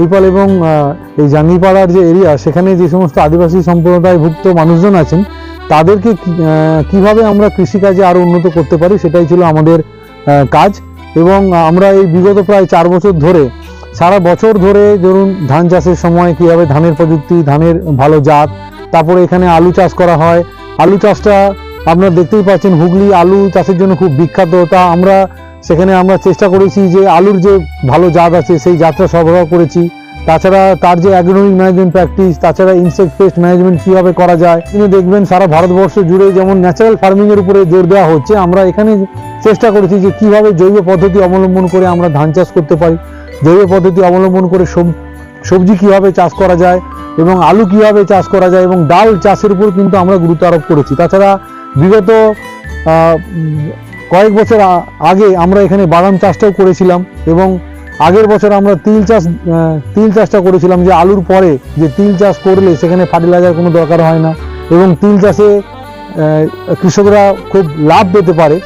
হরিপাল এবং এই জাঙ্গিপাড়ার যে এরিয়া, সেখানে যে সমস্ত আদিবাসী সম্প্রদায়ভুক্ত মানুষজন আছেন, তাদেরকে কীভাবে আমরা কৃষিকাজে আরও উন্নত করতে পারি, সেটাই ছিল আমাদের কাজ। এবং আমরা এই বিগত প্রায় চার বছর ধরে, সারা বছর ধরে ধরুন ধান চাষের সময় কীভাবে ধানের প্রযুক্তি, ধানের ভালো জাত, তারপরে এখানে আলু চাষ করা হয়। আলু চাষটা আপনারা দেখতেই পাচ্ছেন, হুগলি আলু চাষের জন্য খুব বিখ্যাত। তা আমরা সেখানে আমরা চেষ্টা করেছি যে আলুর যে ভালো জাত আছে সেই জাতটা সরবরাহ করেছি। তাছাড়া তার যে অ্যাগ্রোনমিক ম্যানেজমেন্ট প্র্যাকটিস তাছাড়া ইনসেক্ট পেস্ট ম্যানেজমেন্ট কীভাবে করা যায়, তিনি দেখবেন সারা ভারতবর্ষ জুড়ে যেমন ন্যাচারাল ফার্মিংয়ের উপরে জোর দেওয়া হচ্ছে, আমরা এখানে চেষ্টা করেছি যে কীভাবে জৈব পদ্ধতি অবলম্বন করে আমরা ধান চাষ করতে পারি। জৈব পদ্ধতি অবলম্বন করে সব- সবজি কীভাবে চাষ করা যায় এবং আলু কীভাবে চাষ করা যায় এবং ডাল চাষের উপর কিন্তু আমরা গুরুত্ব আরোপ করেছি। তাছাড়া বিগত কয়েক বছর আগে আমরা এখানে বাদাম চাষটাও করেছিলাম এবং আগের বছর আমরা তিল চাষ তিল চাষটা করেছিলাম যে আলুর পরে যে তিল চাষ করলে সেখানে ফার্টিলাইজার কোনো দরকার হয় না এবং তিল চাষে কৃষকরা খুব লাভ পেতে পারে।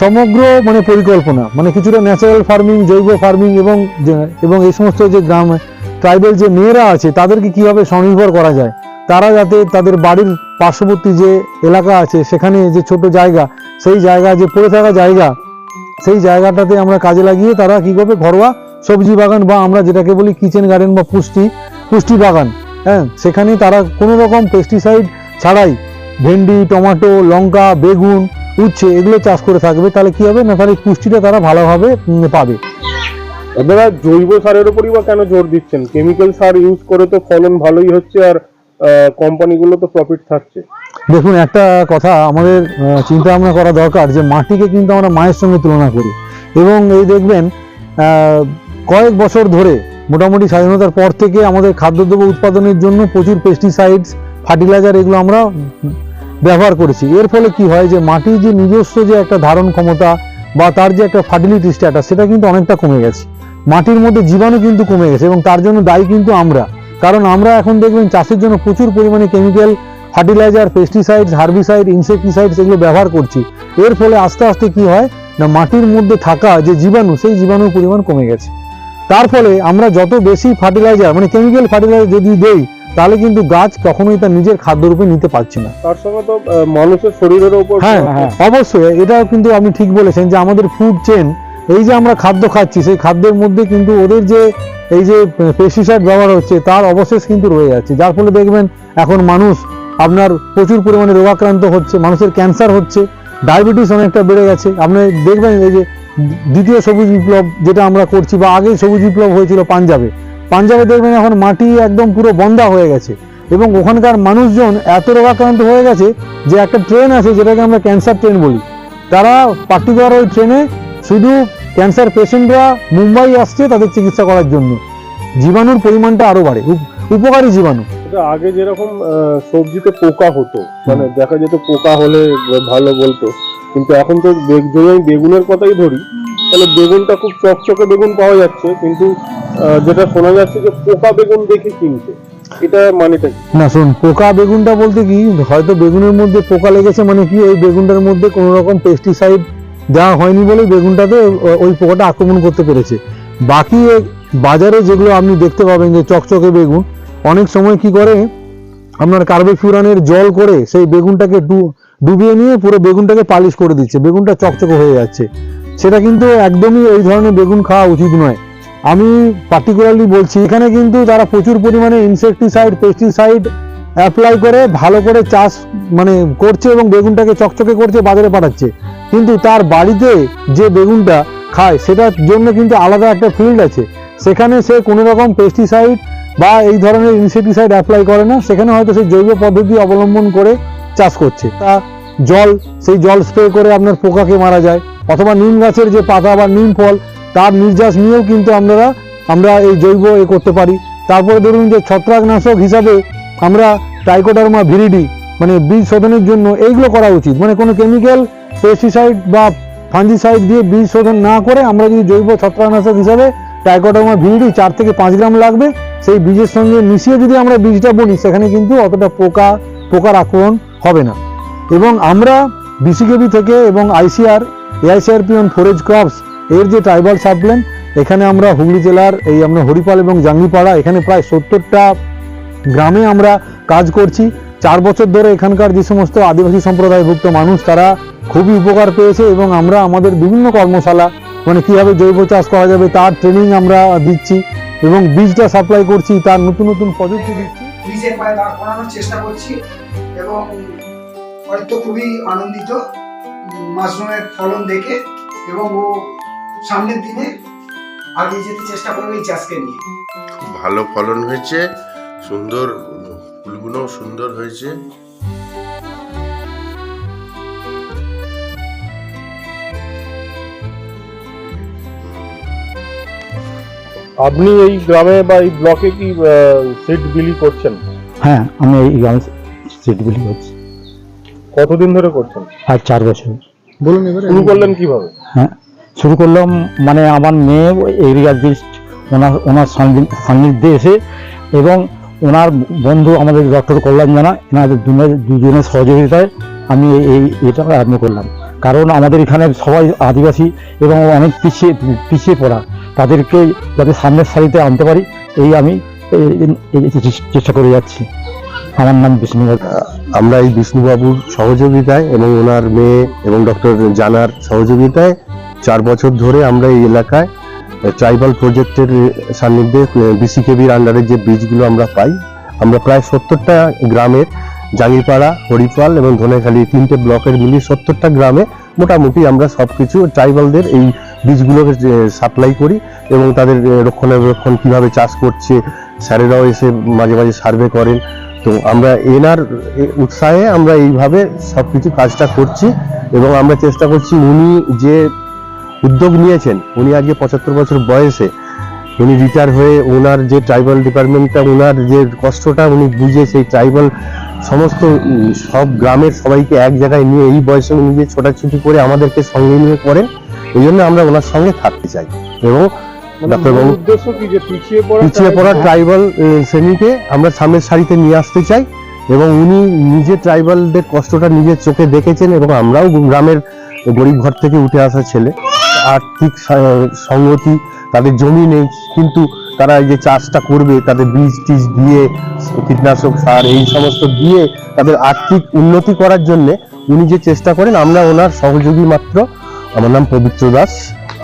সমগ্র মানে পরিকল্পনা মানে কিছুটা ন্যাচারাল ফার্মিং জৈব ফার্মিং এবং এবং এই সমস্ত যে গ্রাম ট্রাইবেল যে মেয়েরা আছে তাদেরকে কীভাবে স্বনির্ভর করা যায়, তারা যাতে তাদের বাড়ির পার্শ্ববর্তী যে এলাকা আছে, সেখানে যে ছোট জায়গা, সেই জায়গা, যে পড়ে থাকা জায়গা, সেই জায়গাটাতে আমরা কাজে লাগিয়ে তারা কি করবে? ঘরোয়া সবজি বাগান বা আমরা যেটাকে বলি কিচেন গার্ডেন বা পুষ্টি পুষ্টি বাগান হ্যাঁ? সেখানে তারা কোনো রকম পেস্টিসাইড ছাড়াই ভেন্ডি, টমেটো, লঙ্কা, বেগুন, উচ্ছে এগুলো চাষ করে থাকবে। তাহলে কি হবে? না, তাহলে পুষ্টিটা তারা ভালোভাবে পাবে। আপনারা জৈব সারের উপরই বা কেন জোর দিচ্ছেন? কেমিক্যাল সার ইউজ করে তো ফলন ভালোই হচ্ছে আর কোম্পানিগুলো তো প্রফিট থাকছে। দেখুন, একটা কথা, আমাদের চিন্তা ভাবনা করা দরকার যে মাটিকে কিন্তু আমরা মায়ের সঙ্গে তুলনা করি। এবং এই দেখবেন কয়েক বছর ধরে মোটামুটি স্বাধীনতার পর থেকে আমাদের খাদ্যদ্রব্য উৎপাদনের জন্য প্রচুর পেস্টিসাইডস ফার্টিলাইজার এগুলো আমরা ব্যবহার করেছি। এর ফলে কি হয় যে মাটির যে নিজস্ব যে একটা ধারণ ক্ষমতা বা তার যে একটা ফার্টিলিটি স্ট্যাটাস সেটা কিন্তু অনেকটা কমে গেছে। মাটির মধ্যে জীবাণু কিন্তু কমে গেছে এবং তার জন্য দায়ী কিন্তু আমরা। কারণ আমরা এখন দেখবেন চাষের জন্য প্রচুর পরিমাণে chemical fertiliser pesticides herbicide insecticides এগুলো ব্যবহার করছি। এর ফলে আস্তে আস্তে কি হয় না মাটির মধ্যে থাকা যে জীবাণু সেই জীবাণুর পরিমাণ কমে গেছে। তার ফলে আমরা যত বেশি ফার্টিলাইজার মানে কেমিক্যাল ফার্টিলাইজার যদি দেই তাহলে কিন্তু গাছ কখনোই তার নিজের খাদ্যরূপে নিতে পারছে না। তার সঙ্গে তো মানুষের শরীরের উপর হ্যাঁ হ্যাঁ অবশ্যই এটাও কিন্তু আপনি ঠিক বলেছেন যে আমাদের ফুড চেন এই যে আমরা খাদ্য খাচ্ছি সেই খাদ্যের মধ্যে কিন্তু ওদের যে এই যে পেস্টিসাইড ব্যবহার হচ্ছে, তার অবশেষ কিন্তু রয়ে যাচ্ছে। যার ফলে দেখবেন, এখন মানুষ আপনার প্রচুর পরিমাণে রোগাক্রান্ত হচ্ছে, মানুষের ক্যান্সার হচ্ছে, ডায়াবেটিস অনেকটা বেড়ে গেছে। আপনি দেখবেন এই যে, দ্বিতীয় সবুজ বিপ্লব যেটা আমরা করছি, বা আগে সবুজ বিপ্লব হয়েছিল পাঞ্জাবে। পাঞ্জাবে দেখবেন এখন মাটি একদম পুরো বন্ধা হয়ে গেছে এবং ওখানকার মানুষজন এত রোগাক্রান্ত হয়ে গেছে যে একটা ট্রেন আছে, যেটাকে আমরা ক্যান্সার ট্রেন বলি। তারা পার্টিকুলার ওই ট্রেনে শুধু ক্যান্সার পেশেন্টরা মুম্বাই আসছে তাদের চিকিৎসা করার জন্য। জীবাণুর পরিমাণটা আরও বাড়ে। উপ- উপকারী জীবাণু। এটা আগে যেরকম সবজিতে পোকা হতো মানে দেখা যেত পোকা হলে ভালো বলতো কিন্তু এখন তো যদি আমি বেগুনের কথাই ধরি তাহলে বেগুনটা খুব চকচকে বেগুন পাওয়া যাচ্ছে কিন্তু যেটা শোনা যাচ্ছে যে পোকা বেগুন দেখে কিনছে এটা মানেটা না শোন পোকা বেগুনটা বলতে কি হয়তো বেগুনের মধ্যে পোকা লেগেছে মানে কি ওই বেগুনটার মধ্যে কোনো রকম পেস্টিসাইড দেওয়া হয়নি বলে বেগুনটাতে ওই পোকাটা আক্রমণ করতে পেরেছে। বাকি বাজারে যেগুলো আপনি দেখতে পাবেন যে চকচকে বেগুন, অনেক সময় কি করে, আপনার কার্বোফিউরানের জল করে সেই বেগুনটাকে ডুবিয়ে নিয়ে পুরো বেগুনটাকে পালিশ করে দিচ্ছে, বেগুনটা চকচকে হয়ে যাচ্ছে। সেটা কিন্তু একদমই এই ধরনের বেগুন খাওয়া উচিত নয়। আমি পার্টিকুলারলি বলছি, এখানে কিন্তু তারা প্রচুর পরিমাণে ইনসেকটিসাইড পেস্টিসাইড অ্যাপ্লাই করে, ভালো করে চাষ মানে করছে এবং বেগুনটাকে চকচকে করছে, বাজারে পাঠাচ্ছে। কিন্তু তার বাড়িতে যে বেগুনটা খায়, সেটার জন্য কিন্তু আলাদা একটা ফিল্ড আছে। সেখানে সে কোনো রকম পেস্টিসাইড বা এই ধরনের ইনসেকটিসাইড অ্যাপ্লাই করে না। সেখানে হয়তো সে জৈব পদ্ধতি অবলম্বন করে চাষ করছে। তা জল, সেই জল স্প্রে করে আপনার পোকাকে মারা যায়। অথবা নিম গাছের যে পাতা বা নিম ফল, তার নির্যাস নিয়েও কিন্তু আমরা আমরা এই জৈব এ করতে পারি। তারপরে ধরুন যে ছত্রাকনাশক হিসাবে আমরা টাইকোডার্মা ভিরিডি মানে বীজ শোধনের জন্য এইগুলো করা উচিত। মানে কোনো কেমিক্যাল পেস্টিসাইড বা ফাঞ্জিসাইড দিয়ে বীজ শোধন না করে আমরা যদি জৈব ছত্রাকনাশক হিসাবে টাইকোডার্মা ভিরিডি চার থেকে পাঁচ গ্রাম লাগবে। সেই বীজের সঙ্গে মিশিয়ে যদি আমরা বীজটা বলি সেখানে কিন্তু অতটা পোকা, পোকার আক্রমণ হবে না। এবং আমরা বিসিকেবি থেকে এবং ICR AICRP on forage crops এর যে ট্রাইবাল সাপ্লেন এখানে আমরা হুগলি জেলার এই আমরা হরিপাল এবং জাঙ্গিপাড়া, এখানে প্রায় সত্তরটা গ্রামে আমরা কাজ করছি। চার বছর ধরে এখানকার যে সমস্ত আদিবাসী সম্প্রদায়ভুক্ত মানুষ, তারা খুবই উপকার পেয়েছে এবং আমরা আমাদের বিভিন্ন কর্মশালা মানে কীভাবে জৈব চাষ করা যাবে তার ট্রেনিং আমরা দিচ্ছি এবং বীজটা সাপ্লাই করছি তার নতুন নতুন প্রযুক্তি দিচ্ছি। নিজের পায়ে দাঁড় করানোর চেষ্টা করছি এবং হয়তো খুবই আনন্দিত মাশরুমের ফলন দেখে এবং ও সামনের দিনে আগিয়ে যেতে চেষ্টা করবে এই চাষকে নিয়ে। ভালো ফলন হয়েছে সুন্দর ফুলগুলোও সুন্দর হয়েছে। আপনি এই গ্রামে বা এই ব্লকে কি সিট বিলি করছেন? হ্যাঁ আমি এই গ্রামে সিট বিলি করছি। কতদিন ধরে করছেন? আর চার বছর। বলুন এবারে। শুরু করলেন কীভাবে? হ্যাঁ শুরু করলাম মানে আমার মেয়ে এগ্রিকালচারিস্ট ওনার ওনার সান্নি- সান্নিধ্যে এসে এবং ওনার বন্ধু আমাদের ডক্টর কল্যাণ জানা এনাদের দুজনের দুজনের সহযোগিতায় আমি এই- এই এটা আরম্ভ করলাম। কারণ আমাদের এখানে সবাই আদিবাসী এবং অনেক পিছিয়ে পিছিয়ে পড়া। তাদেরকে যাতে সামনের সারিতে আনতে পারি, এই আমি চেষ্টা করে যাচ্ছি। আমার নাম বিষ্ণুবাবু। আমরা এই বিষ্ণুবাবুর সহযোগিতায় এবং ওনার মেয়ে এবং ডক্টর জানার সহযোগিতায় চার বছর ধরে আমরা এই এলাকায় ট্রাইবাল প্রজেক্টের সান্নিধ্যে বিসিকেবির আন্ডারে যে বীজগুলো আমরা পাই, আমরা প্রায় সত্তরটা গ্রামের জাঙ্গিপাড়া হরিপাল এবং ধনেখালি তিনটে ব্লকের মিলিয়ে সত্তরটা গ্রামে মোটামুটি আমরা সবকিছু ট্রাইবালদের এই বীজগুলোকে সাপ্লাই করি এবং তাদের রক্ষণাবেক্ষণ কীভাবে চাষ করছে, স্যারেরাও এসে মাঝে মাঝে সার্ভে করেন। তো আমরা এনার উৎসাহে আমরা এইভাবে সবকিছু কাজটা করছি এবং আমরা চেষ্টা করছি উনি যে উদ্যোগ নিয়েছেন, উনি আজকে পঁচাত্তর বছর বয়সে, উনি রিটায়ার হয়ে ওনার যে ট্রাইবাল ডিপার্টমেন্টটা ওনার যে কষ্টটা উনি বুঝে সেই ট্রাইবাল সমস্ত সব গ্রামের সবাইকে এক জায়গায় নিয়ে এই বয়সে উনি যে ছোটাছুটি করে আমাদেরকে সঙ্গে নিয়ে করেন এই জন্য আমরা ওনার সঙ্গে থাকতে চাই। এবং মানে পিছিয়ে পড়া ট্রাইবাল শ্রেণীকে আমরা সামনের সারিতে নিয়ে আসতে চাই এবং উনি নিজে ট্রাইবালদের কষ্টটা নিজের চোখে দেখেছেন এবং আমরাও গ্রামের গরিব ঘর থেকে উঠে আসা ছেলে। আর্থিক সা- সঙ্গতি তাদের জমি নেই কিন্তু তারা এই যে চাষটা করবে, তাদের বীজ টিজ দিয়ে, কীটনাশক সার, এই সমস্ত দিয়ে তাদের আর্থিক উন্নতি করার জন্য উনি যে চেষ্টা করেন, আমরা ওনার সহযোগী মাত্র। আমার নাম পবিত্র দাস,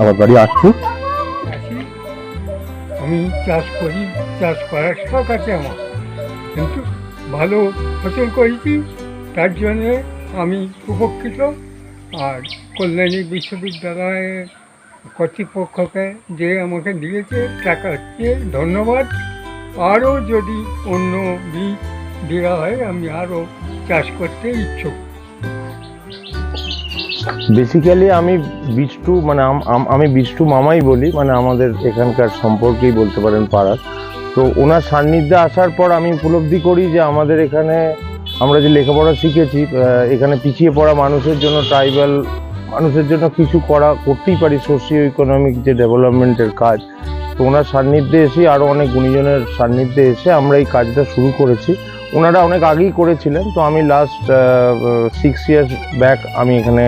আমার বাড়ি আর্থিক আমি চাষ করি, চাষ করার শখ আছে আমার। কিন্তু ভালো ফসল করেছি, তার জন্যে আমি উপকৃত। আর কল্যাণী বিশ্ববিদ্যালয়ের কর্তৃপক্ষকে যে আমাকে দিয়েছে টাকা হচ্ছে ধন্যবাদ। আরও যদি অন্য বীজ দেওয়া হয়, আমি আরও চাষ করতে ইচ্ছুক। বেসিক্যালি আমি বিষ্টু মানে আম- বিষ্টু মামাই বলি মানে আমাদের এখানকার সম্পর্কেই বলতে পারেন পাড়ার। তো ওনার সান্নিধ্যে আসার পর আমি উপলব্ধি করি যে আমাদের এখানে আমরা যে লেখাপড়া শিখেছি এখানে পিছিয়ে পড়া মানুষের জন্য ট্রাইবাল মানুষের জন্য কিছু করা করতেই পারি সোশিও ইকোনমিক যে ডেভেলপমেন্টের কাজ, তো ওনার সান্নিধ্যে এসে আরও অনেক গুণীজনের সান্নিধ্যে এসে আমরা এই কাজটা শুরু করেছি। ওনারা অনেক আগেই করেছিলেন, তো আমি লাস্ট সিক্স ইয়ার্স ব্যাক আমি এখানে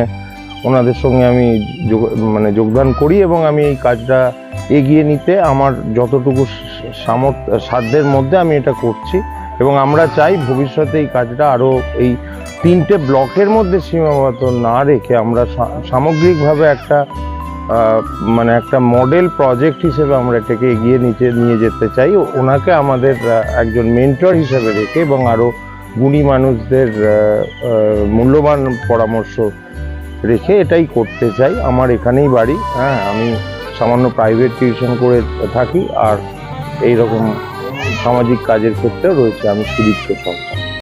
ওনাদের সঙ্গে আমি মানে যোগদান করি এবং আমি এই কাজটা এগিয়ে নিতে আমার যতটুকু সামর্থ্য, সাধ্যের মধ্যে আমি এটা করছি। এবং আমরা চাই ভবিষ্যতে এই কাজটা আরও এই তিনটে ব্লকের মধ্যে সীমাবদ্ধ না রেখে আমরা সামগ্রিকভাবে একটা মানে একটা মডেল প্রজেক্ট হিসেবে আমরা এটাকে এগিয়ে নিচে নিয়ে যেতে চাই। ওনাকে আমাদের একজন মেন্টর হিসেবে রেখে এবং আরও গুণী মানুষদের মূল্যবান পরামর্শ রেখে এটাই করতে চাই। আমার এখানেই বাড়ি। হ্যাঁ আমি সামান্য প্রাইভেট টিউশন করে থাকি আর এই রকম সামাজিক কাজের ক্ষেত্রেও রয়েছে আমি সুদীপ্ত সরকার।